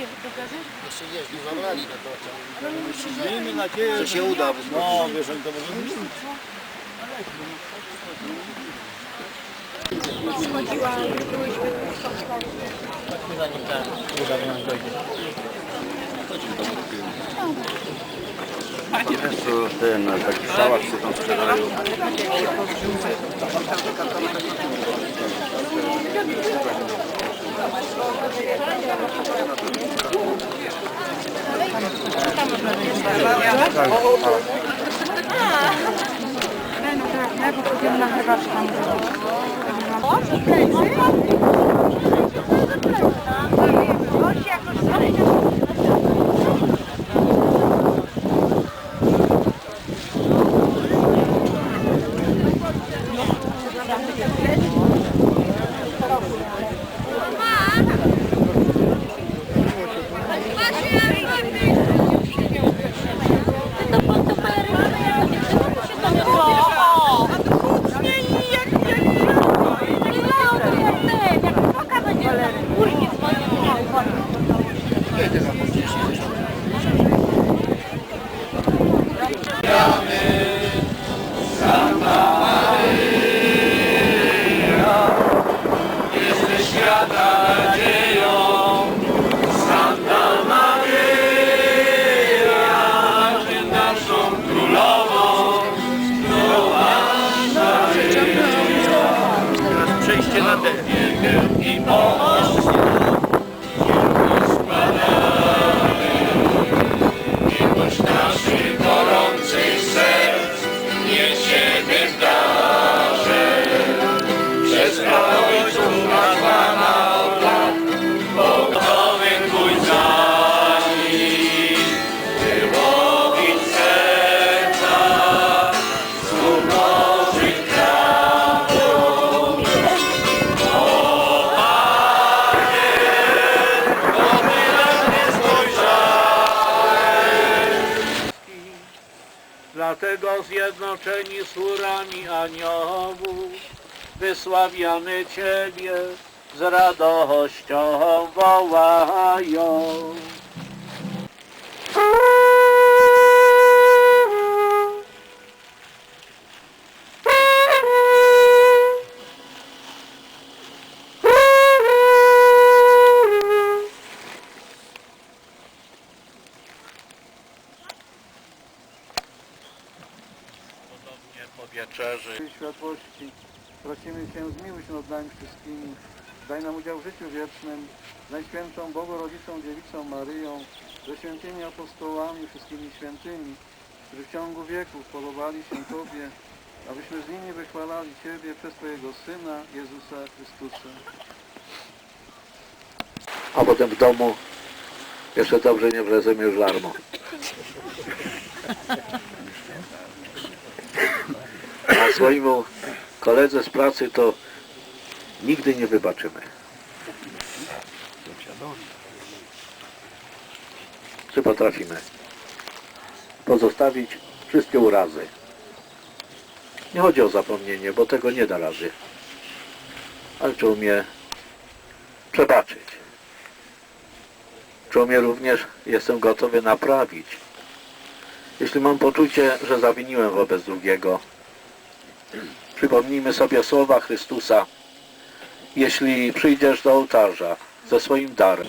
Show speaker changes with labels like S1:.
S1: Jeszcze jest, nie zabrali na to. trzeba-
S2: Miejmy nadzieję,
S1: Że się uda.
S2: No, wiesz, jak to może być. Zanim ten uda dojdzie.
S3: To ten, taki sałat się tam sprzedają. Tak. No tak, no bo potem nagrywasz tam.
S2: Przejście na ten. Dlatego zjednoczeni z chórami aniołów wysławiamy Ciebie z radością wołają. Wieczerzy.
S4: światłości. Prosimy Cię, zmiłuj się nad nami wszystkimi. Daj nam udział w życiu wiecznym. z Najświętszą Bogorodzicą Dziewicą Maryją, ze świętymi apostołami, wszystkimi świętymi, którzy w ciągu wieków podobali się Tobie, abyśmy z nimi wychwalali Ciebie przez Twojego Syna, Jezusa Chrystusa.
S3: A potem w domu jeszcze dobrze nie wlezemy już larmo. Swojemu koledze z pracy to nigdy nie wybaczymy. Czy potrafimy pozostawić wszystkie urazy? Nie chodzi o zapomnienie, bo tego nie da rady. Ale czy umie przebaczyć? Czy umie również jestem gotowy naprawić? Jeśli mam poczucie, że zawiniłem wobec drugiego, przypomnijmy sobie słowa Chrystusa. Jeśli przyjdziesz do ołtarza ze swoim darem,